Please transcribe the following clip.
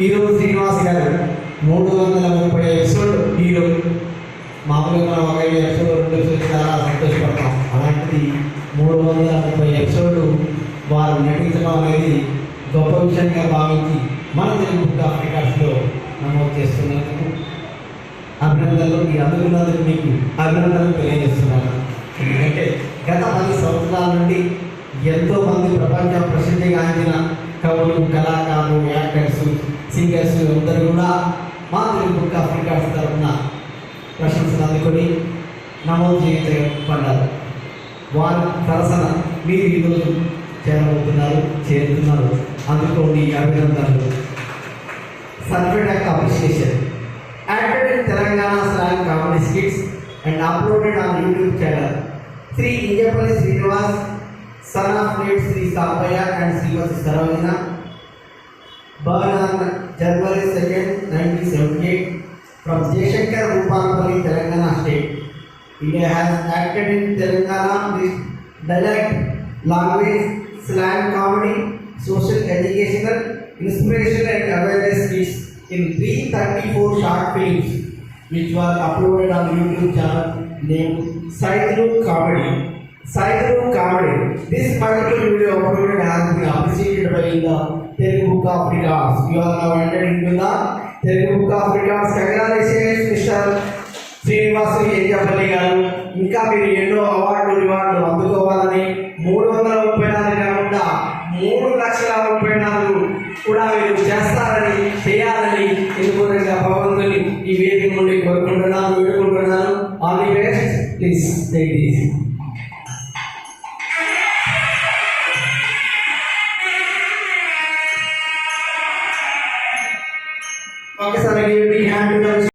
ఈరోజు శ్రీనివాస్ గారు మూడు వందల ముప్పై ఎపిసోడ్ హీరో. మామూలుగా మనం ఒక ఐదు ఎపిసోడ్ రెండు ఎపిసోడ్ చాలా సంతోషపడతాం. అలాంటిది మూడు వందల ముప్పై ఎపిసోడ్లు వారు నటించడం అనేది గొప్ప విషయంగా భావించి మన తెలుగు బుక్ ఆఫ్ రికార్డ్స్లో నమోదు చేస్తున్నందుకు అభినందనలు. మీ అందుకున్నందుకు మీకు అభినందనలు తెలియజేస్తున్నాను ఎందుకంటే గత పది సంవత్సరాల నుండి ఎంతోమంది ప్రపంచ ప్రసిద్ధిగాంచిన కవులు కళాకారులు యాక్టర్స్ సీనియర్స్ అందరూ కూడా మాధురి బుక్ ఆఫ్ రికార్డ్స్ తరఫున ప్రశంసలు అందుకొని నమోదు చేయించే పడ్డారు వారు సరసన మీరు ఈరోజు చేరబోతున్నారు చేరుతున్నారు. అందుకు నీ అభినందనలు. Certified yuck Telangana slang comedy skits and uploaded on YouTube channel. Shri Injapalli Srinivas son of late Shri and Srivas Sarojana Bhavanath Jayashankar Rupanapalli, Telangana state. India has acted in Telangana with dialect, language, slang comedy, social, educational, inspirational and awareness skits in 334 short films which were uploaded on YouTube channel named Saidru Comedy. Saidru Comedy. This particular video uploaded has been appreciated by the Telugu Book of Records. You are now entered into the Telugu Book. ఇంకా మీరు ఎన్నో అవార్డులు రివార్డులు అందుకోవాలని మూడు వందల ముప్పై నాలుగు కాకుండా మూడు లక్షల ముప్పై నాలుగు కూడా మీరు చేస్తారని చేయాలని ఎందుకోనగా భగవంతుని ఈ వేదిక నుండి కోరుకుంటున్నాను వేడుకుంటున్నాను. All the best please take this ఒకసారి హ్యాండ్